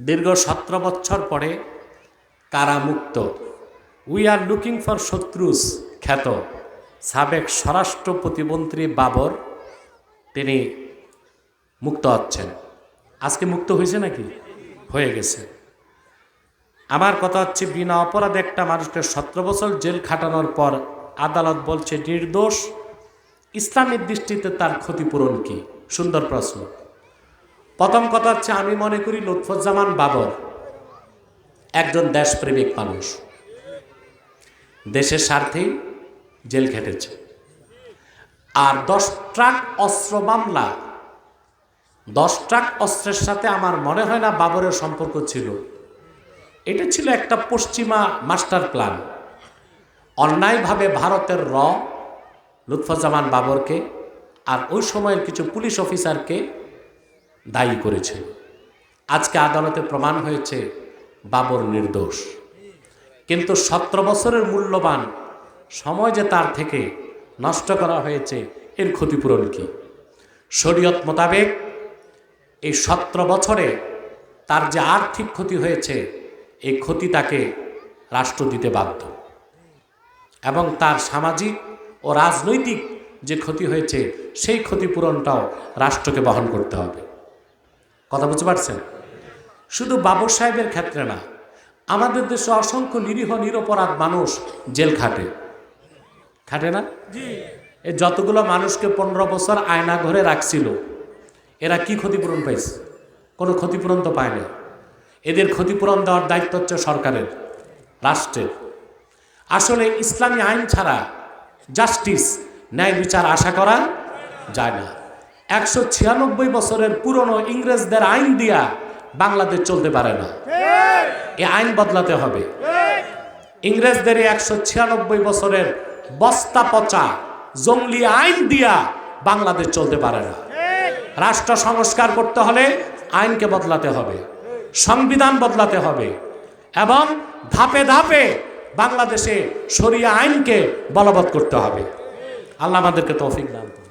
দীর্ঘ সতেরো বছর পরে কারামুক্ত উই আর লুকিং ফর শত্রুস খ্যাত সাবেক স্বরাষ্ট্র প্রতিমন্ত্রী বাবর। তিনি মুক্ত হচ্ছেন। আজকে মুক্ত হয়েছে নাকি? হয়ে গেছে। আমার কথা হচ্ছে, বিনা অপরাধে একটা মানুষকে সতেরো বছর জেল খাটানোর পর আদালত বলছে, নির্দোষ। ইসলামের দৃষ্টিতে তার ক্ষতিপূরণ কি? সুন্দর প্রশ্ন। প্রথম কথা হচ্ছে, আমি মনে করি লুৎফুজ্জামান বাবর একজন দেশপ্রেমিক মানুষ। দেশের স্বার্থেই জেল খেটেছে। আর দশ ট্রাক অস্ত্র মামলা, দশ ট্রাক অস্ত্রের সাথে আমার মনে হয় না বাবরের সম্পর্ক ছিল। এটা ছিল একটা পশ্চিমা মাস্টার প্ল্যান। অন্যায়ভাবে ভারতের র লুৎফুজ্জামান বাবরকে আর ওই সময়ের কিছু পুলিশ অফিসারকে দায়ী করেছে। আজকে আদালতে প্রমাণ হয়েছে বাবর নির্দোষ। কিন্তু সতেরো বছরের মূল্যবান সময় যে তার থেকে নষ্ট করা হয়েছে, এর ক্ষতিপূরণ কি? শরীয়ত মোতাবেক এই সতেরো বছরে তার যে আর্থিক ক্ষতি হয়েছে, এই ক্ষতি তাকে রাষ্ট্র দিতে বাধ্য। এবং তার সামাজিক ও রাজনৈতিক যে ক্ষতি হয়েছে, সেই ক্ষতিপূরণটাও রাষ্ট্রকে বহন করতে হবে। কথা বুঝতে পারছেন? শুধু বাবর সাহেবের ক্ষেত্রে না আমাদের দেশে অসংখ্য নিরীহ নিরপরাধ মানুষ জেল খাটে। খাটে না? এই যতগুলো মানুষকে পনেরো বছর আয়না ঘরে রাখছিল এরা কি ক্ষতিপূরণ পাইছে কোনো ক্ষতিপূরণ তো পায় না এদের ক্ষতিপূরণ দেওয়ার দায়িত্ব হচ্ছে সরকারের রাষ্ট্রের। আসলে ইসলামী আইন ছাড়া জাস্টিস ন্যায় বিচার আশা করা যায় না। একশো ছিয়ানব্বই বছরের পুরনো ইংরেজদের আইন দিয়া বাংলাদেশ চলতে পারে না। এই আইন বদলাতে হবে। ইংরেজদের একশো ছিয়ানব্বই বছরের বস্তা পচা জঙ্গলি আইন দিয়া বাংলাদেশ চলতে পারে না। রাষ্ট্র সংস্কার করতে হলে আইনকে বদলাতে হবে সংবিধান বদলাতে হবে এবং ধাপে ধাপে বাংলাদেশে সরিয়া আইনকে বলবৎ করতে হবে। আল্লাহ আমাদেরকে তৌফিক দান করুন।